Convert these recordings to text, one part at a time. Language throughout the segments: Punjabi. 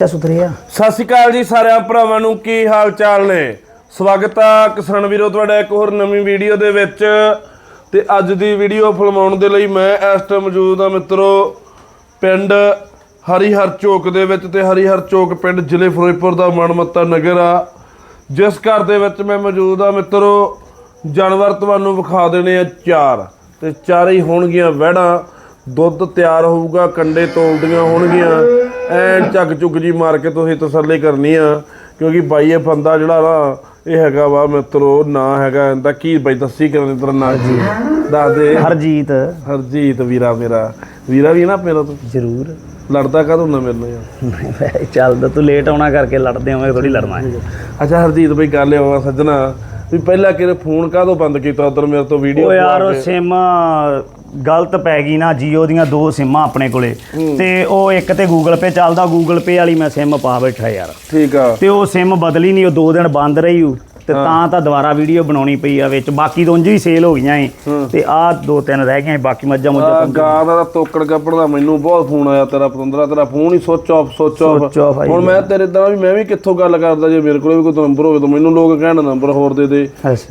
ਸੁਥਰੇ ਆ। ਸਤਿ ਸ਼੍ਰੀ ਅਕਾਲ ਜੀ ਸਾਰਿਆਂ ਭਰਾਵਾਂ ਨੂੰ, ਕੀ ਹਾਲ ਚਾਲ ਨੇ? ਸਵਾਗਤ ਆ ਕਿਸਾਨ ਵੀਰੋ ਤੁਹਾਡਾ ਇੱਕ ਹੋਰ ਨਵੀਂ ਵੀਡੀਓ ਦੇ ਵਿੱਚ। ਤੇ ਅੱਜ ਦੀ ਵੀਡੀਓ ਫਿਲਮਾਉਣ ਦੇ ਲਈ ਮੈਂ ਇਸ ਟਾਈਮ ਮੌਜੂਦ ਆ ਮਿੱਤਰੋ, ਪਿੰਡ ਹਰੀਹਰ ਚੌਕ ਦੇ ਵਿੱਚ ਤੇ ਹਰੀਹਰ ਚੌਕ ਪਿੰਡ ਜ਼ਿਲ੍ਹੇ ਫਿਰੋਜ਼ਪੁਰ ਦਾ ਮਨਮੱਤਾ ਨਗਰ ਆ। ਜਿਸ ਘਰ ਦੇ ਵਿੱਚ ਮੈਂ ਮੌਜੂਦ ਆ ਮਿੱਤਰੋ, ਜਾਨਵਰ ਤੁਹਾਨੂੰ ਵਿਖਾ ਦੇਣੇ ਆ ਚਾਰ। ਤੇ ਚਾਰੇ ਹੀ ਹੋਣਗੀਆਂ ਵਹਿੜਾਂ। ਦੁੱਧ ਤਿਆਰ ਹੋਊਗਾ ਕੰਡੇ ਤੋਲਦੀਆਂ ਹੋਣਗੀਆਂ। ਐਨ ਝੱਗ ਝੁੱਗ ਜੀ ਮਾਰ ਕੇ ਤੁਸੀਂ ਤਸੱਲੀ ਕਰਨੀ ਆ ਕਿਉਂਕਿ ਬਾਈ ਇਹ ਬੰਦਾ ਜਿਹੜਾ ਨਾ ਇਹ ਹੈਗਾ ਵਾ ਮਿੱਤਰੋ ਨਾਂ ਹੈਗਾ ਇਹਦਾ ਕੀ ਬਾਈ ਦੱਸੀ ਕਰਨ ਤੇਰਾ ਨਾਂ ਜੀ ਦੱਸ ਦੇ। ਹਰਜੀਤ। ਹਰਜੀਤ ਵੀਰਾ ਮੇਰਾ। ਵੀਰਾ ਵੀ ਨਾ ਮੇਰਾ ਤੂੰ? ਜ਼ਰੂਰ। ਲੜਦਾ ਕਾਹਦੋਂ ਨਾ ਮੇਰੇ ਨਾਲ ਯਾਰ? ਚੱਲਦਾ ਤੂੰ ਲੇਟ ਆਉਣਾ ਕਰਕੇ ਲੜਦੇ ਹੋਵੇਂ ਥੋੜੀ ਲੜਨਾ ਅੱਛਾ ਹਰਜੀਤ ਬਈ ਗੱਲ ਇਹ ਆ ਸੱਜਣਾ ਵੀ ਪਹਿਲਾਂ ਕਿਹਨੇ ਫੋਨ ਕਾਹਦੋਂ ਬੰਦ ਕੀਤਾ ਉਧਰ ਮੇਰੇ ਤੋਂ ਵੀਡੀਓ ਉਹ ਯਾਰ ਉਹ ਸਿਮ ਗਲਤ ਪੈ ਗਈ ਨਾ ਜੀਓ ਦੀਆਂ ਦੋ ਸਿਮਾਂ ਆਪਣੇ ਕੋਲੇ। ਤੇ ਉਹ ਇੱਕ ਤੇ ਗੂਗਲ ਪੇ ਚੱਲਦਾ ਗੂਗਲ ਪੇ ਵਾਲੀ ਮੈਂ ਸਿਮ ਪਾ ਬੈਠਾ ਯਾਰ। ਠੀਕ ਆ। ਤੇ ਉਹ ਸਿਮ ਬਦਲੀ ਨਹੀਂ ਉਹ ਦੋ ਦਿਨ ਬੰਦ ਰਹੀ ਉਹ ਤੇ ਤਾਂ ਤਾਂ ਦੁਬਾਰਾ ਵੀਡੀਓ ਬਣਾਉਣੀ ਪਈ ਆ ਵਿੱਚ। ਬਾਕੀ ਤਾਂ ਉਂਝ ਹੀ ਸੇਲ ਹੋ ਗਈਆਂ ਏ। ਤੇ ਆਹ ਦੋ ਤਿੰਨ ਰਹਿ ਗਈਆਂ ਬਾਕੀ ਮੱਝਾਂ ਮੁੱਝਾਂ ਆ ਗਾਂ ਦਾ ਤਾਂ ਤੋਕੜ ਕੱਪੜ ਦਾ ਮੈਨੂੰ ਬਹੁਤ ਫੋਨ ਆਇਆ ਤੇਰਾ ਪਤੰਦਰਾ ਤੇਰਾ ਫੋਨ ਹੀ ਸੁੱਚ ਆਫ ਸੁੱਚ ਆਫ ਹੁਣ ਮੈਂ ਤੇਰੇ ਤਰ੍ਹਾਂ ਵੀ ਮੈਂ ਵੀ ਕਿੱਥੋਂ ਗੱਲ ਕਰਦਾ ਜੇ ਮੇਰੇ ਕੋਲ ਵੀ ਕੋਈ ਨੰਬਰ ਹੋਵੇ ਤਾਂ ਮੈਨੂੰ ਲੋਕ ਕਹਿਣ ਨੰਬਰ ਹੋਰ ਦੇ ਦੇ।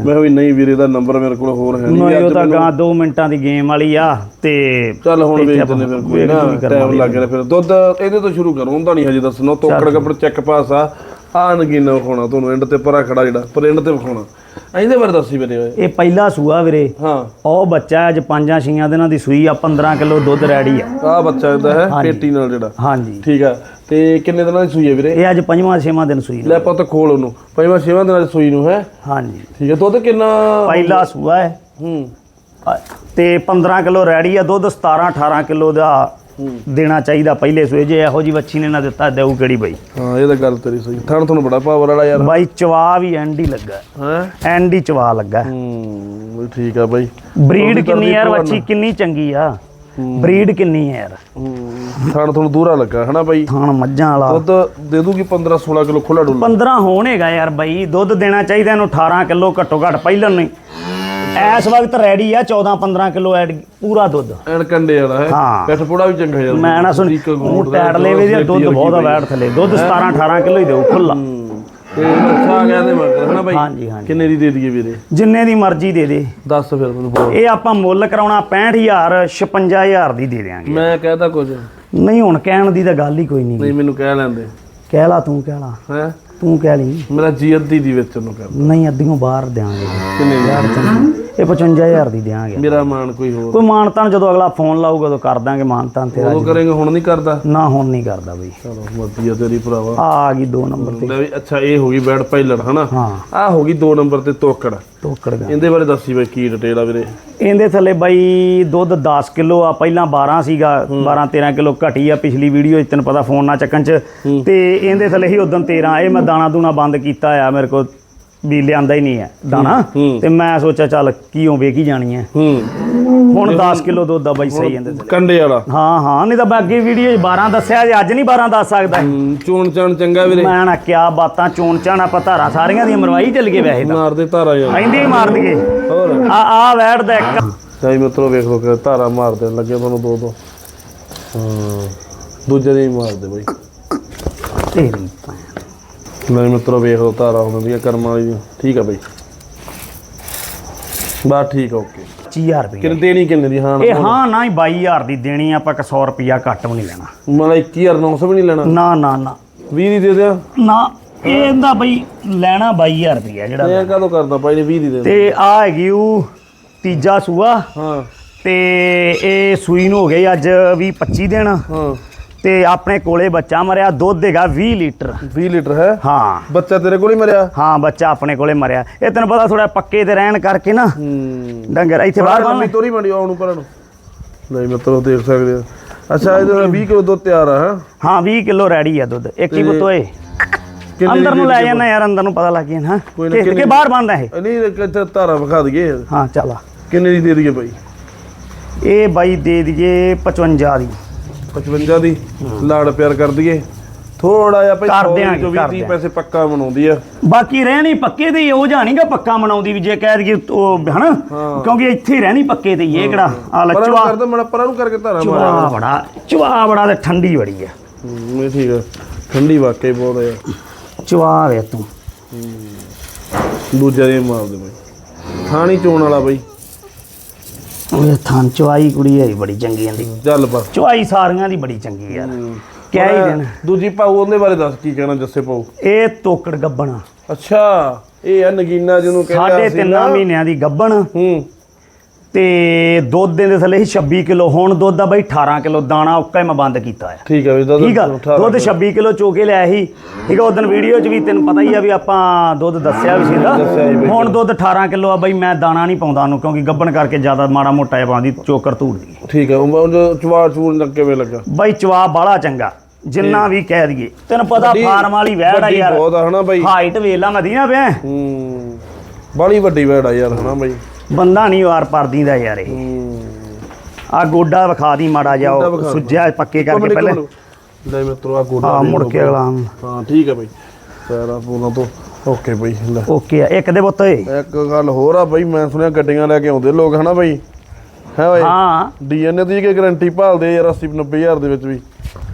ਮੈਂ ਵੀ ਨਹੀਂ ਵੀਰੇ ਦਾ ਨੰਬਰ ਮੇਰੇ ਕੋਲ ਹੋਰ ਹੈ ਨਹੀਂ। ਨਹੀਂ ਉਹ ਤਾਂ ਗਾਂ 2 ਮਿੰਟਾਂ ਦੀ ਗੇਮ ਵਾਲੀ ਆ ਤੇ ਚੱਲ ਹੁਣ ਵੇਚ ਦਿੰਦੇ ਫਿਰ ਕੋਈ ਨਾ ਟਾਈਮ ਲੱਗ ਰਿਹਾ ਫਿਰ। ਦੁੱਧ ਇਹਦੇ ਤੋਂ ਸ਼ੁਰੂ ਕਰੋ ਹੁੰਦਾ ਨਹੀਂ ਹਜੇ ਦੱਸਣਾ ਤੋਕੜ ਕੱਪੜ ਚੈੱਕ ਪਾਸ ਆ। ਆ ਨਗੀਨਾ ਵਿਖਾਉਣਾ ਤੁਹਾਨੂੰ ਐਂਡ ਤੇ ਪਰਾ ਖੜਾ ਜਿਹੜਾ ਪਰ ਐਂਡ ਤੇ ਵਿਖਾਉਣਾ। ਇਹਦੇ ਬਾਰੇ ਦੱਸੀ ਵੀਰੇ ਓਏ। ਇਹ ਪਹਿਲਾ ਸੂਆ ਵੀਰੇ। ਹਾਂ। ਉਹ ਬੱਚਾ ਅੱਜ ਪੰਜਾਂ ਛੀਆਂ ਦਿਨਾਂ ਦੀ ਸੂਈ ਆ 15 ਕਿਲੋ ਦੁੱਧ ਰੈਡੀ ਆ। ਆ ਬੱਚਾ ਇਹਦਾ ਹੈ ਪੇਟੀ ਨਾਲ ਜਿਹੜਾ। ਹਾਂਜੀ। ਠੀਕ ਆ। ਤੇ ਕਿੰਨੇ ਦਿਨਾਂ ਦੀ ਸੂਈ ਹੈ ਵੀਰੇ? ਇਹ ਅੱਜ ਪੰਜਵਾਂ ਛੇਵਾਂ ਦਿਨ ਸੂਈ। ਲੈ ਆਪਾਂ ਤਾਂ ਖੋਲ ਉਹਨੂੰ। ਪੰਜਵਾਂ ਛੇਵਾਂ ਦਿਨਾਂ ਦੀ ਸੂਈ ਨੂੰ ਹੈ। ਹਾਂਜੀ। ਠੀਕ ਹੈ ਦੁੱਧ ਕਿੰਨਾ? ਪਹਿਲਾ ਸੂਆ ਹੈ। ਹੂੰ। ਤੇ 15 ਕਿਲੋ ਰੈਡੀ ਆ ਦੁੱਧ 17 18 ਕਿਲੋ ਦਾ ਦੇਣਾ ਚਾਹੀਦਾ ਪਹਿਲੇ ਸੂਏ ਜੇ ਇਹੋ ਜੀ ਵੱਛੀ ਨੇ ਨਾ ਦਿੱਤਾ ਦੇਊ ਕਿਹੜੀ ਬਈ? ਹਾਂ ਇਹ ਤਾਂ ਗੱਲ ਤੇਰੀ ਸਹੀ। ਥਣ ਤੁਹਾਨੂੰ ਬੜਾ ਪਾਵਰ ਵਾਲਾ ਯਾਰ। ਬਾਈ ਚਵਾ ਵੀ ਐਂਡ ਲੱਗਾ। ਹੈ? ਐਂਡ ਚਵਾ ਲੱਗਾ। ਹੂੰ ਠੀਕ ਆ ਬਾਈ। ਬਰੀਡ ਕਿੰਨੀ ਯਾਰ ਵੱਛੀ ਕਿੰਨੀ ਚੰਗੀ ਆ। ਬਰੀਡ ਕਿੰਨੀ ਹੈ ਯਾਰ। ਥਣ ਤੁਹਾਨੂੰ ਦੂਰਾ ਲੱਗਾ ਹਨਾ ਬਾਈ? ਥਾਣ ਮੱਝਾਂ ਵਾਲਾ। ਦੁੱਧ ਦੇ ਦੂਗੀ 15 16 ਕਿਲੋ ਖੁੱਲਾ ਡੁੱਲਾ 15 ਹੋਣੇਗਾ ਯਾਰ ਬਾਈ ਦੁੱਧ ਦੇਣਾ ਚਾਹੀਦਾ ਇਹਨੂੰ 18 ਕਿਲੋ ਘੱਟੋ ਘੱਟ ਪਹਿਲਾਂ ਨਹੀਂ ਇਸ ਵਕਤ ਰੈਡੀ ਆ 14 15 ਕਿਲੋ ਐਡ ਪੂਰਾ ਦੁੱਧ। ਐਨ ਕੰਡੇ ਵਾਲਾ ਹੈ। ਹਾਂ। ਪਿੱਠ ਪੂੜਾ ਵੀ ਚੰਗਾ ਯਾਰ ਮੈਂ ਨਾ ਸੁਣ ਉਹ ਦਾ, ਟੈਟ ਲੈਵੇ ਦੀ ਦੁੱਧ ਬਹੁਤ ਆ ਵੈਟ ਥੱਲੇ ਦੁੱਧ 17 18 ਕਿਲੋ ਹੀ ਦੇਊ ਖੁੱਲਾ। ਤੇ ਅੱਛਾ ਗਿਆ ਤੇ ਮਗਰ ਹਨਾ ਹਾਂਜੀ ਹਾਂਜੀ। ਕਿੰਨੇ ਦੀ ਦੇ ਦਈਏ ਵੀਰੇ? ਜਿੰਨੇ ਦੀ ਮਰਜ਼ੀ ਦੇ ਦੇ। ਦੱਸ ਫਿਰ ਮੈਨੂੰ ਇਹ ਆਪਾਂ ਮੁੱਲ ਕਰਾਉਣਾ 65000 56000 ਦੀ ਦੇ ਦੇਾਂਗੇ ਮੈਂ ਕਹਿਦਾ ਕੁਝ। ਨਹੀਂ ਹੁਣ ਕਹਿਣ ਦੀ ਤਾਂ ਗੱਲ ਹੀ ਕੋਈ ਨਹੀਂ ਨਹੀਂ ਮੈਨੂੰ ਕਹਿ ਲੈਂਦੇ। ਕਹਿ ਲਾ ਤੂੰ ਕਹਿ ਲਾ। ਹੈ? ਤੂੰ ਕਹਿ ਲਈ। ਮੇਰਾ ਜੀ ਅੱਧੀ ਦੀ ਵਿੱਚ ਨੂੰ ਕਰ। ਨਹੀਂ ਬਾਹਰ ਦੇਾਂਗੇ ਕਿੰਨੇ ਦੀ? ਇਹ 55000 ਦੀ ਦੇਾਂਗੇ ਮੇਰਾ ਮਾਨ ਕੋਈ ਹੋਰ। ਕੋਈ ਮਾਨਤਾਨ ਜਦੋਂ ਅਗਲਾ ਫੋਨ ਲਾਊਗਾ ਉਦੋਂ ਕਰ ਦਾਂਗੇ ਮਾਨਤਾਨ ਤੇਰਾ ਉਹ ਕਰੇਂਗੇ ਹੁਣ ਨਹੀਂ ਕਰਦਾ? ਨਾ ਹੁਣ ਨਹੀਂ ਕਰਦਾ ਬਈ। ਚਲੋ ਵਧੀਆ ਤੇਰੀ ਭਰਾਵਾ। ਆ ਆ ਗਈ 2 ਨੰਬਰ ਤੇ। ਲੈ ਵੀ ਅੱਛਾ ਇਹ ਹੋ ਗਈ ਬੈਡ ਪਾਇਲਟ ਹਨਾ? ਆ ਹੋ ਗਈ 2 ਨੰਬਰ ਤੇ ਤੋਕੜ। ਟੋਕੜ ਗਾ। ਇਹਦੇ ਬਾਰੇ ਦੱਸੀ ਬਈ ਕੀ ਡਿਟੇਲ ਆ ਵੀਰੇ। ਇਹਦੇ ਥੱਲੇ ਬਾਈ ਦੁੱਧ 10 ਕਿਲੋ ਆ ਪਹਿਲਾਂ 12 ਸੀਗਾ 12 13 ਕਿਲੋ ਘਟੀ ਆ ਪਿਛਲੀ ਵੀਡੀਓ 'ਚ ਤੈਨੂੰ ਪਤਾ ਫੋਨ ਨਾ ਚੱਕਣ 'ਚ। ਤੇ ਇਹਦੇ ਥੱਲੇ ਹੀ ਉਦੋਂ 13 ਇਹ ਮੈਂ ਦਾਣਾ ਦੂਣਾ ਬੰਦ ਕੀਤਾ ਆ ਮੇਰੇ ਕੋਲ। ਵੀ ਲਿਆਂਦਾ ਹੀ ਨਹੀਂ ਹੈ ਦਾਣਾ। ਤੇ ਮੈਂ ਸੋਚਿਆ ਚੱਲ ਕੀ ਵੇਖ ਹੀ ਜਾਣੀ ਹੈ। ਹੁਣ 10 ਕਿਲੋ ਦੁੱਧ ਆ ਬਾਈ ਸਹੀ ਥੱਲੇ ਕੰਡੇ ਵਾਲਾ। ਹਾਂ ਹਾਂ ਨਹੀਂ ਤਾਂ ਮੈਂ ਅੱਗੇ ਵੀਡੀਓ 'ਚ 12 ਦੱਸਿਆ ਜੇ ਅੱਜ ਨਹੀਂ 12 ਦੱਸ ਸਕਦਾ। ਚੋਣ ਚਾਣ ਚੰਗਾ ਵੀਰੇ। ਮੈਂ ਨਾ ਕਿਆ ਬਾਤਾਂ ਚੋਣ ਚਾਣ ਆਪਾਂ ਧਾਰਾਂ ਸਾਰੀਆਂ ਦੀਆਂ ਮਰਵਾਈ ਚੱਲ ਗਏ ਵੈਸੇ ਤਾਂ। ਮਾਰਦੇ ਧਾਰਾ ਯਾਰ ਕਹਿੰਦੇ ਹੀ ਮਾਰ ਦਈਏ। ਹੋਰ। ਆ ਆ ਵੈੜ ਦਾ ਇੱਕ। ਚਾਹੀ ਮਿੱਤਰੋ ਵੇਖ ਲੋ ਕਿ ਧਾਰਾ ਮਾਰਦੇ ਲੱਗੇ ਤੁਹਾਨੂੰ ਦੋ ਦੋ। ਹਾਂ ਦੂਜੇ ਦੇ ਹੀ ਮਾਰਦੇ ਬਈ। ਤੇਰੀ। ਨਹੀਂ ਮਿੱਤਰੋ ਵੇਖ ਲੋ ਧਾਰਾ ਉਹਨਾਂ ਦੀਆਂ ਕਰਮਾਂ ਵਾਲੀ। ਠੀਕ ਆ ਬਈ। ਬਸ ਠੀਕ ਆ ਓਕੇ। 25000 ਰੁਪਏ ਕਿੰਨੇ ਦੇਣੀ ਕਿੰਨੇ ਦੀ? ਹਾਂ ਇਹ ਹਾਂ ਨਾ ਹੀ 22000 ਦੀ ਦੇਣੀ ਆ, ਆਪਾਂ 100 ਰੁਪਿਆ ਘੱਟ ਵੀ ਨਹੀਂ ਲੈਣਾ। ਮਤਲਬ 21900 ਵੀ ਨਹੀਂ ਲੈਣਾ? ਨਾ ਨਾ ਨਾ। 20 ਦੀ ਦੇ ਦਿਆਂ? ਨਾ ਇਹਦਾ ਬਈ ਲੈਣਾ 22000 ਰੁਪਿਆ ਜਿਹੜਾ ਇਹ ਕਦੋਂ ਕਰਦਾ ਭਾਈ ਨੇ 20 ਦੀ ਦੇ ਦੇ ਤੇ ਆ ਹੈਗੀ ਉਹ ਤੀਜਾ ਸੂਆ। ਹਾਂ। ਤੇ ਇਹ ਸੂਈ ਨੂੰ ਹੋ ਗਈ ਅੱਜ 20 25 ਦਿਨ ਹਾਂ। ਤੇ ਆਪਣੇ ਕੋਲੇ ਬੱਚਾ ਮਰਿਆ ਦੁੱਧ ਹੈਗਾ 20 ਲੀਟਰ। 20 ਲੀਟਰ ਹੈ? ਹਾਂ। ਬੱਚਾ ਤੇਰੇ ਕੋਲ ਹੀ ਮਰਿਆ? ਹਾਂ ਬੱਚਾ ਆਪਣੇ ਕੋਲੇ ਮਰਿਆ। ਇਹ ਤੈਨੂੰ ਪਤਾ ਥੋੜਾ ਪੱਕੇ ਤੇ ਰਹਿਣ ਕਰਕੇ ਨਾ। ਹੂੰ। ਡੰਗਰ ਇੱਥੇ ਬਾਹਰ ਬੰਨ ਤੋਰੀ ਮੰਡੀ ਆਉਣ ਨੂੰ ਪਰਾਂ ਨੂੰ। ਨਹੀਂ ਮਿੱਤਰੋ ਦੇਖ ਸਕਦੇ ਆ ਅੱਛਾ ਇਹਦੇ ਨਾਲ 20 ਕਿਲੋ ਦੁੱਧ ਤਿਆਰ ਆ ਹਾਂ? ਹਾਂ 20 ਕਿਲੋ ਰੈਡੀ ਆ ਦੁੱਧ। ਇੱਕ ਹੀ ਕਿੰਨੇ ਅੰਦਰ ਨੂੰ ਲੈ ਜਾਣਾ ਯਾਰ ਅੰਦਰ ਨੂੰ ਪਤਾ ਲੱਗ ਗਿਆ ਨਾ। ਕਿ ਬਾਹਰ ਬੰਦ ਹੈ ਇਹ ਨਹੀਂ ਕਿੱਥੇ ਧਾਰਾ ਵਿਖਾ ਦਈਏ। ਹਾਂ ਚੱਲ। ਕਿੰਨੇ ਦੀ ਦੇ ਦਈਏ ਭਾਈ ਇਹ ਬਾਈ ਦੇ ਦਈਏ 55 ਦੀ। 55 ਦੀ ਲਾੜ ਪਿਆਰ ਕਰ ਦਈਏ। ਥੋੜਾ ਜਿਹਾ ਭਾਈ ਕਰ 100 ਦਿਆਂਗੇ, ਕਰ 20 ਪੈਸੇ ਪੱਕਾ ਬਣਾਉਂਦੀ ਆ। ਬਾਕੀ ਰਹਿਣੀ ਪੱਕੇ ਤੇ ਹੀ, ਉਹ ਜਾਣੀਗਾ ਪੱਕਾ ਮਨਾਉਂਦੀ ਵੀ ਜੇ ਕਹਿ ਦਈਏ ਉਹ ਹਨਾ? ਕਿਉਂਕਿ ਇੱਥੇ ਹੀ ਰਹਿਣੀ ਪੱਕੇ ਤੇ ਹੀ, ਇਹ ਕਿਹੜਾ? ਆ ਪਰਾਂ ਨੂੰ ਲੱਚਵਾ ਕਰਦਾ ਮੜਾ ਪਰਾਂ ਨੂੰ ਕਰਕੇ ਧਾਰਾ ਮਾਰ। ਚਵਾ ਬੜਾ ਚਵਾ ਬੜਾ ਤੇ ਠੰਡੀ ਬੜੀ ਆ। ਹੂੰ ਇਹ ਠੀਕ ਆ। ਠੰਡੀ ਵਾਕਈ ਬਹੁਤ ਹੈ ਚਵਾ ਵੇ ਤੂੰ। ਦੂਜਾ ਦੇ ਮਾਰ ਦੇ ਬਈ। ਥਾਣੀ ਚੋਣ ਵਾਲਾ ਬਈ। ਉਹ ਥਾਂ ਚਵਾਈ ਕੁੜੀ ਹੈ ਬੜੀ ਚੰਗੀ ਆਂਦੀ। ਚੱਲ ਬਸ। ਚਵਾਈ ਸਾਰੀਆਂ ਦੀ ਬੜੀ ਚੰਗੀ ਯਾਰ। ਕਿਆ ਹੀ ਦੇਣ। ਦੂਜੀ ਪਾਉ ਉਹਦੇ ਬਾਰੇ ਦੱਸ ਕੀ ਕਹਿਣਾ ਜੱਸੇ ਪਾਉ ਇਹ ਤੋਕੜ ਗੱਬਣ ਅੱਛਾ ਇਹ ਆ ਨਗੀਨਾ ਜਿਹਨੂੰ ਕਹਿੰਦੇ ਸਾਢੇ ਤਿੰਨਾਂ ਮਹੀਨਿਆਂ ਦੀ ਗੱਬਣ। ਹੂੰ। ਤੇ ਦੁੱਧ ਦੇ ਥੱਲੇ ਸੀ 26 ਕਿਲੋ ਹੁਣ ਦੁੱਧ ਦਾ ਬਈ 18 ਕਿਲੋ ਦਾਣਾ ਉੱਕਾ ਹੀ ਮੈਂ ਬੰਦ ਕੀਤਾ ਆ। ਠੀਕ ਹੈ ਵੀ ਦੁੱਧ ਠੀਕ ਆ? ਦੁੱਧ 26 ਕਿਲੋ ਚੋ ਕੇ ਲਿਆ ਸੀ। ਠੀਕ ਆ ਉਦੋਂ ਵੀਡੀਓ 'ਚ ਵੀ ਤੈਨੂੰ ਪਤਾ ਹੀ ਆ ਵੀ ਆਪਾਂ ਦੁੱਧ ਦੱਸਿਆ ਵੀ ਸੀਗਾ। ਦੱਸਿਆ ਸੀ ਬਈ। ਹੁਣ ਦੁੱਧ 18 ਕਿਲੋ ਆ ਬਈ ਮੈਂ ਦਾਣਾ ਨਹੀਂ ਪਾਉਂਦਾ ਉਹਨੂੰ ਕਿਉਂਕਿ ਗੱਬਣ ਕਰਕੇ ਜ਼ਿਆਦਾ ਮਾੜਾ ਮੋਟਾ ਜਿਹਾ ਪਾਉਂਦੀ ਚੋਕਰ ਧੂੜਦੀ ਠੀਕ ਹੈ ਉਹ ਚਵਾਰ ਚੂਰ ਲੱਗ ਕਿਵੇਂ ਲੱਗਾ? ਬਈ ਚਵਾ ਬਾਲਾ ਚੰਗਾ ਜਿੰਨਾ ਵੀ ਕਹਿ ਦਈਏ। ਤੈਨੂੰ ਪਤਾ ਫਾਰਮ ਵਾਲੀ ਵਹਿੜ ਆ ਯਾਰ। ਬਹੁਤ ਆ ਹਨਾ ਬਾਈ। ਹਾਈਟ ਵੇਲਾ ਮਦੀਨਾ ਪਿਆ। ਹੂੰ। ਬੜੀ ਵੱਡੀ ਵੇੜਾ ਯਾਰ ਹਨਾ ਬਾਈ। ਬੰਦਾ ਨਹੀਂ ਵਾਰ ਪਰਦੀ ਦਾ ਯਾਰ ਇਹ। ਆ ਗੋਡਾ ਵਿਖਾ ਦੀ ਮਾੜਾ ਜਾ ਗੋਡਾ ਵਿਖਾ ਉਹ ਦਿਓ। ਸੁੱਜਿਆ ਪੱਕੇ ਕਰਕੇ ਪਹਿਲੇ। ਲੈ ਮਿੱਤਰੋ ਆ ਗੋਡਾ ਹਾਂ ਮੁੜ ਕੇ। ਅਗਲਾ। ਹਾਂ ਠੀਕ ਹੈ ਬਾਈ। ਸਾਰਾ ਪੂਰਾ ਤੋਂ ਓਕੇ ਬਾਈ ਲੈ। ਓਕੇ ਆ ਇੱਕ ਦੇ ਪੁੱਤ ਏ ਇੱਕ ਗੱਲ ਹੋਰ ਆ ਬਾਈ ਮੈਂ ਸੁਣਿਆ ਗੱਡੀਆਂ ਲੈ ਕੇ ਆਉਂਦੇ ਲੋਕ ਹਨਾ ਬਾਈ? ਹੈ ਬਾਈ ਹਾਂ। ਡੀਐਨਏ ਦੀ ਕੀ ਗਾਰੰਟੀ ਭਾਲਦੇ ਯਾਰ 80 90000 ਦੇ ਵਿੱਚ ਵੀ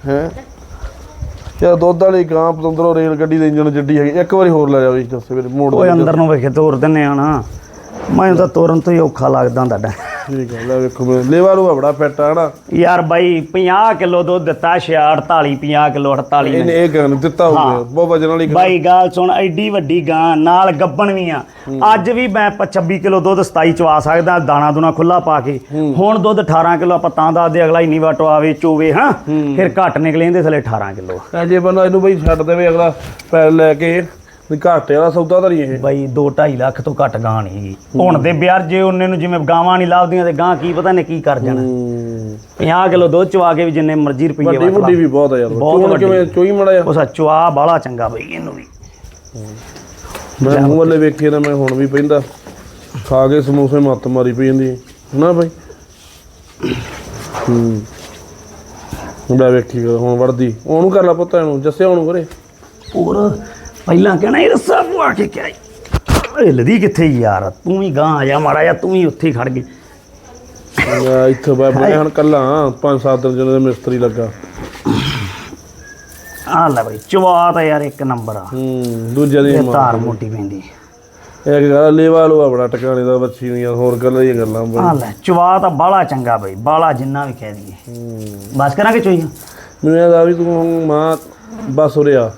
ਹੈ? ਯਾਰ ਦੁੱਧ ਵਾਲੀ ਗਾਂ ਪਤੰਦਰੋਂ ਰੇਲ ਗੱਡੀ ਦੇ ਇੰਜਣ ਜੱਡੀ ਹੈਗੀ ਇੱਕ ਵਾਰੀ ਹੋਰ ਲੈ ਜਾ ਬਈ ਦੱਸੇ ਮੇਰੇ ਮੋੜ ਓਏ ਅੰਦਰ ਨੂੰ ਵੇਖੇ ਤੋਰ ਦਿੰਨੇ ਆ ਨਾ। ਮੈਨੂੰ ਤਾਂ ਤੋਰਨ ਤੋਂ ਹੀ ਔਖਾ ਲੱਗਦਾ ਤੁਹਾਡਾ ਠੀਕ ਹੈ ਲੈ ਵੇਖੋ ਮੇਰੇ ਲੇਵਾ ਨੂੰ ਬੜਾ ਫਿੱਟ ਆ ਹਨਾ? ਯਾਰ ਬਾਈ 50 ਕਿਲੋ ਦੁੱਧ ਦਿੱਤਾ 48 50 ਕਿਲੋ 48 ਨੇ ਇਹਨੇ ਇਹ ਗਨ ਦਿੱਤਾ ਹੋ। ਗਿਆ ਬਹੁਤ ਵਜਨ ਵਾਲੀ ਗਾਂ। ਬਾਈ ਗੱਲ ਸੁਣ ਐਡੀ ਵੱਡੀ ਗਾਂ ਨਾਲ ਗੱਬਣ ਵੀ ਆ। ਅੱਜ ਵੀ ਮੈਂ ਪ- 26 ਕਿਲੋ ਦੁੱਧ 27 ਚਵਾ ਸਕਦਾ ਦਾਣਾ ਦੂਣਾ ਖੁੱਲਾ ਪਾ ਕੇ। ਹੁਣ ਦੁੱਧ 18 ਕਿਲੋ ਆਪਾਂ ਤਾਂ ਦੱਸਦੇ ਅਗਲਾ ਇੰਨੀ ਵਾਟੋ ਆਵੇ ਚੋਵੇ ਹਾਂ? ਫਿਰ ਘੱਟ ਨਿਕਲੇ ਇਹਦੇ ਥਲੇ 18 ਕਿਲੋ। ਜੇ ਬੰਦਾ ਇਹਨੂੰ ਬਈ ਛੱਡ ਦੇਵੇ ਅਗਲਾ ਪੈਰ ਲੈ ਕੇ। ਵੀ ਘਾਟੇ ਵਾਲਾ ਸੌਦਾ ਤਾਂ ਨਹੀਂ ਇਹ। ਬਾਈ 2.5 ਲੱਖ ਤੋਂ ਘੱਟ ਗਾਂ ਨਹੀਂ ਹੈਗੀ। ਹੁਣ ਦੇ ਵਿਆਹ ਜੇ ਉਹਨੇ ਨੂੰ ਜਿਵੇਂ ਗਾਵਾਂ ਨਹੀਂ ਲੱਭਦੀਆਂ ਤੇ ਗਾਂ ਕੀ ਪਤਾ ਨੇ ਕੀ ਕਰ ਜਾਣਾ। 50 ਕਿਲੋ ਦੁੱਧ ਚਵਾ ਕੇ ਵੀ ਜਿੰਨੇ ਮਰਜ਼ੀ ਰੁਪਈਏ ਵੱਡੀ ਵੱਡੀ ਵੀ ਬਹੁਤ ਆ ਯਾਰ ਬਹੁਤ ਚੋਣ। ਕਿਵੇਂ ਚੋਈ ਮੜਾ ਉਹ ਸਾ ਚਵਾ ਬਾਲਾ ਚੰਗਾ ਬਈ ਇਹਨੂੰ ਵੀ। ਮੈਂ ਮੂੰਹ ਵੱਲੇ ਵੇਖੇ ਤਾਂ ਮੈਂ ਹੁਣ ਵੀ ਪੈਂਦਾ। ਖਾ ਕੇ ਸਮੋਸੇ ਮੱਤ ਮਾਰੀ ਪਈ ਜਾਂਦੀ। ਹਨਾ ਬਾਈ। ਹੂੰ। ਮੈਂ ਵੇਖੀ ਹੁਣ ਵੜਦੀ। ਉਹਨੂੰ ਕਰ ਲਾ ਪੁੱਤ ਇਹਨੂੰ ਜੱਸੇ ਉਹਨੂੰ ਕਰੇ ਹੋਰ ਪਹਿਲਾਂ ਕਹਿਣਾ ਇਹ ਰੱਸਾ ਪਵਾ ਕੇ ਕਿਹਾ ਏ ਲਦੀ ਕਿੱਥੇ ਯਾਰ ਤੂੰ ਵੀ ਗਾਂ ਆ ਜਾ ਮਾੜਾ ਜਾ ਤੂੰ ਵੀ ਉੱਥੇ ਹੀ ਖੜ ਮੈਂ ਇੱਥੇ ਬੈ ਮੈਂ ਹੁਣ ਕੱਲਾ ਪੰਜ ਸੱਤ ਦਿਨ ਜਿਹਨਾਂ ਦੇ ਮਿਸਤਰੀ ਲੱਗਾ। ਆ ਲੈ ਬਈ ਚਵਾ ਤਾਂ ਯਾਰ ਇੱਕ ਨੰਬਰ ਆ। ਹੂੰ ਦੂਜੇ ਦੀ ਇਹ ਧਾਰ ਮੋਟੀ ਪੈਂਦੀ। ਇੱਕ ਗੱਲ ਲੇਵਾ ਲੂਆ ਬੜਾ ਟਿਕਾਣੇ ਦਾ ਬੱਚੀ ਨਹੀਂ ਹੋਰ ਗੱਲਾਂ ਹੀ ਗੱਲਾਂ ਬਈ ਆ ਲੈ ਚਵਾ ਤਾਂ ਬਾਲਾ ਚੰਗਾ ਬਈ ਬਾਲਾ ਜਿੰਨਾ ਵੀ ਕਹਿ ਦਈਏ। ਬਸ ਕਰਾਂਗੇ ਚੋਈਆਂ? ਮੈਨੂੰ ਇਹ ਆ ਵੀ ਤੂੰ ਮਾਂ ਬਸ ਉਰੇ ਆ।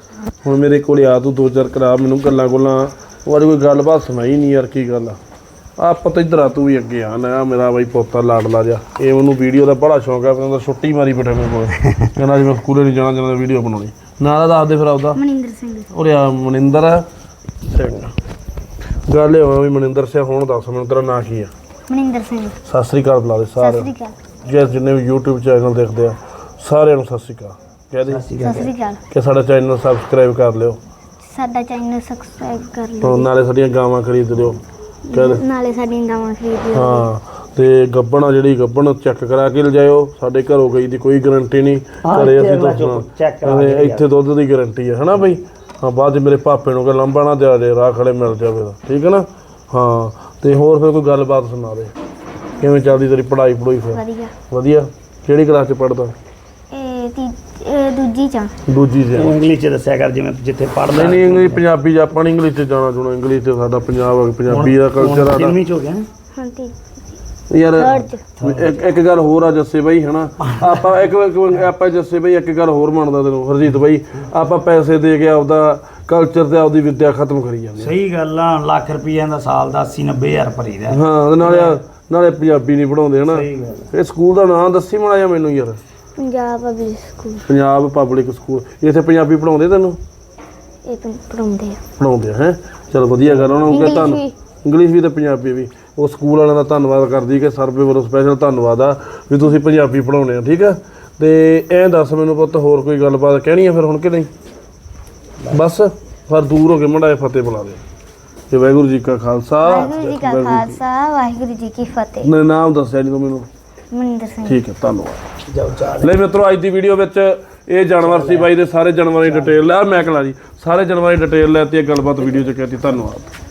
ਹੁਣ ਮੇਰੇ ਕੋਲ ਆ ਤੂੰ ਦੋ ਚਾਰ ਕਰਾ ਮੈਨੂੰ ਗੱਲਾਂ ਗੁੱਲਾਂ ਉਹ ਅੱਜ ਕੋਈ ਗੱਲਬਾਤ ਸੁਣਾਈ ਨਹੀਂ ਯਾਰ ਕੀ ਗੱਲ ਆ? ਆਪਾਂ ਤਾਂ ਇੱਧਰ ਆ ਤੂੰ ਵੀ ਅੱਗੇ ਆ ਨਾ ਮੇਰਾ ਬਾਈ ਪੋਤਾ ਲਾਡਲਾ ਜਾ ਇਹ ਮੈਨੂੰ ਵੀਡੀਓ ਦਾ ਬੜਾ ਸ਼ੌਂਕ ਆ ਕਹਿੰਦਾ ਛੁੱਟੀ ਮਾਰੀ ਬੈਠਾ ਮੇਰੇ ਕੋਲ। ਕਹਿੰਦਾ ਜਿਵੇਂ ਸਕੂਲੇ ਨਹੀਂ ਜਾਣਾ ਜਾਂਦਾ ਵੀਡੀਓ ਬਣਾਉਣੀ। ਨਾਂ ਦਾ ਦੱਸ ਦੇ ਫਿਰ ਆਪਦਾ। ਮਨਿੰਦਰ ਸਿੰਘ। ਉਰੇ ਆ ਮਨਿੰਦਰ। ਸਿੰਘ ਗੱਲ ਇਹ ਹੋਈ ਵੀ ਮਨਿੰਦਰ ਸਿੰਘ ਹੁਣ ਦੱਸ ਮੈਨੂੰ ਤੇਰਾ ਨਾਂ ਕੀ ਆ? ਮਨਿੰਦਰ ਸਿੰਘ। ਸਤਿ ਸ੍ਰੀ ਅਕਾਲ ਬੁਲਾ ਦੇ ਸਤਿ ਸਾਰੇ ਸ੍ਰੀ ਅਕਾਲ ਜਿਸ ਜਿੰਨੇ ਵੀ YouTube ਚੈਨਲ ਦੇਖਦੇ ਆ ਸਾਰਿਆਂ ਨੂੰ ਸਤਿ ਸ੍ਰੀ ਅਕਾਲ। ਕਹਿ ਦੇ ਸਤਿ ਸ੍ਰੀ ਅਕਾਲ। ਕਿ ਸਾਡਾ ਚੈਨਲ ਸਬਸਕ੍ਰਾਈਬ ਕਰ ਲਿਓ। ਸਾਡਾ ਚੈਨਲ ਸਬਸਕ੍ਰਾਈਬ ਕਰ ਤੇ ਲਓ ਨਾਲੇ ਸਾਡੀਆਂ ਗਾਵਾਂ ਖਰੀਦ ਲਿਓ। ਨਾਲੇ ਸਾਡੀਆਂ ਗਾਵਾਂ ਖਰੀਦ ਲਿਓ। ਹਾਂ ਤੇ ਗੱਬਣਾ ਜਿਹੜੀ ਗੱਬਣ ਚੈੱਕ ਕਰਾ ਕੇ ਲਿਜਾਇਓ। ਸਾਡੇ ਘਰੋਂ ਗਈ ਦੀ ਕੋਈ ਗਾਰੰਟੀ ਨਹੀਂ। ਹਾਂ, ਘਰੇ ਇੱਥੇ ਅਸੀਂ ਤਾਂ ਚੁੱਪ check ਕਰਾ ਹਾਂ, ਕੇ ਇੱਥੇ ਦੁੱਧ ਦੀ ਗਾਰੰਟੀ ਹੈ ਹਨਾ ਬਈ? ਹਾਂ ਬਾਅਦ 'ਚ ਮੇਰੇ ਪਾਪੇ ਨੂੰ ਕਿ ਲੰਬਾ ਨਾ ਦਿਆ ਜੇ ਰਾਹ ਖੜੇ ਮਿਲ ਜਾਵੇ ਤਾਂ। ਠੀਕ ਹੈ ਨਾ? ਹਾਂ ਤੇ ਹੋਰ ਫਿਰ ਕੋਈ ਗੱਲਬਾਤ ਸੁਣਾ ਦੇ। ਕਿਵੇਂ ਚੱਲਦੀ ਤੇਰੀ ਪੜ੍ਹਾਈ ਪੜੂਈ ਫਿਰ? ਵਧੀਆ। ਵਧੀਆ? ਕਿਹੜੀ ਕਲਾਸ 'ਚ ਇਹ ਦੂਜੀ ਚ। ਦੂਜੀ 'ਚ। ਤੂੰ ਇੰਗਲਿਸ਼ ਚ ਦੱਸਿਆ ਕਰ ਜਿਵੇਂ ਜਿੱਥੇ ਪੜ੍ਹਦਾ ਨਹੀਂ ਨਹੀਂ ਇੰਗਲਿਸ਼ ਪੰਜਾਬੀ ਚ ਆਪਾਂ ਇੰਗਲਿਸ਼ ਚ ਜਾਣਾ ਜੁਣਾ ਇੰਗਲਿਸ਼ ਤੇ ਸਾਡਾ ਪੰਜਾਬ ਆ, ਪੰਜਾਬੀ ਦਾ ਕਲਚਰ ਆ ਕਿੰਨਵੀਂ ਚ ਹੋ ਗਿਆ ਹਾਂ ਤੀ ਯਾਰ ਇੱਕ ਇੱਕ ਗੱਲ ਹੋਰ ਆ ਜੱਸੇ ਬਾਈ ਹਨਾ? ਆਪਾਂ ਇੱਕ ਇੱਕ- ਆਪਾਂ ਜੱਸੇ ਬਾਈ ਇੱਕ ਗੱਲ ਹੋਰ ਮੰਨਦਾ ਤੈਨੂੰ ਹਰਜੀਤ ਬਾਈ। ਆਪਾਂ ਪੈਸੇ ਦੇ ਕੇ ਆਪਦਾ ਕਲਚਰ ਤੇ ਆਪਦੀ ਵਿੱਦਿਆ ਖਤਮ ਕਰੀ ਜਾਂਦੇ ਸਹੀ ਗੱਲ ਆ ਲੱਖ ਰੁਪਈਆ ਦਾ ਸਾਲ ਦਾ 80 90000 ਭਰੀਦਾ। ਹਾਂ ਨਾਲੇ ਨਾਲੇ ਪੰਜਾਬੀ ਨਹੀਂ ਪੜਾਉਂਦੇ ਹਨਾ? ਸਹੀ ਗੱਲ ਇਹ ਸਕੂਲ ਦਾ ਨਾਮ ਦੱਸੀ ਮਾੜਾ ਜਿਹਾ ਮੈਨੂੰ ਯਾਰ। Punjab public school Punjab public school ਇੱਥੇ ਪੰਜਾਬੀ ਪੜਾਉਂਦੇ ਤੈਨੂੰ? ਇਹ ਤੋਂ ਪੜਾਉਂਦੇ ਆ। ਪੜਾਉਂਦੇ ਆ ਹੈ? ਚਲ ਵਧੀਆ ਗੱਲ ਉਹਨਾਂ ਨੂੰ ਕਿ ਤੁਹਾਨੂੰ। ਇੰਗਲਿਸ਼ ਵੀ। ਤੇ ਪੰਜਾਬੀ ਵੀ। ਉਹ ਸਕੂਲ ਵਾਲਿਆਂ ਦਾ ਧੰਨਵਾਦ ਕਰਦੀ ਕਿ ਸਰਵੇ ਵੱਲੋਂ ਸਪੈਸ਼ਲ ਧੰਨਵਾਦ ਆ ਵੀ ਤੁਸੀਂ ਪੰਜਾਬੀ ਪੜਾਉਣੇ ਆ ਠੀਕ ਆ? ਤੇ ਐਂ ਦੱਸ ਮੈਨੂੰ ਪੁੱਤ ਹੋਰ ਕੋਈ ਗੱਲਬਾਤ ਕਹਿਣੀ ਆ ਫਿਰ ਹੁਣ ਕਿ ਨਹੀਂ? ਬਸ ਫਿਰ ਦੂਰ ਹੋ ਕੇ ਮੁੰਡਾ ਫਤਿਹ ਬੁਲਾ ਦੇ ਤੇ ਵਾਹਿਗੁਰੂ ਜੀ ਕਾ ਖਾਲਸਾ। ਵਾਹਿਗੁਰੂ ਜੀ ਕਾ ਖਾਲਸਾ ਵਾਹਿਗੁਰੂ ਜੀ ਕੀ ਫਤਿਹ। ਨਾ- ਨਾਮ ਦੱਸਿਆ ਨਹੀਂ ਤੂੰ ਮੈਨੂੰ। ਮਨਿੰਦਰ ਸਿੰਘ ਠੀਕ ਹੈ ਧੰਨਵਾਦ। ਜਾਓ ਲੈ। ਮਿੱਤਰੋ ਅੱਜ ਦੀ ਵੀਡੀਓ ਵਿੱਚ ਇਹ ਜਾਨਵਰ ਸੀ ਬਾਈ ਦੇ ਸਾਰੇ ਜਾਨਵਰਾਂ ਦੀ ਡਿਟੇਲ ਲੈ। ਮੈਂ ਕਲਾ ਜੀ ਸਾਰੇ ਜਾਨਵਰਾਂ ਦੀ ਡਿਟੇਲ ਲੈਤੀ ਹੈ ਗੱਲਬਾਤ ਵੀਡੀਓ ਚ ਕਹਿਤੀ। ਧੰਨਵਾਦ।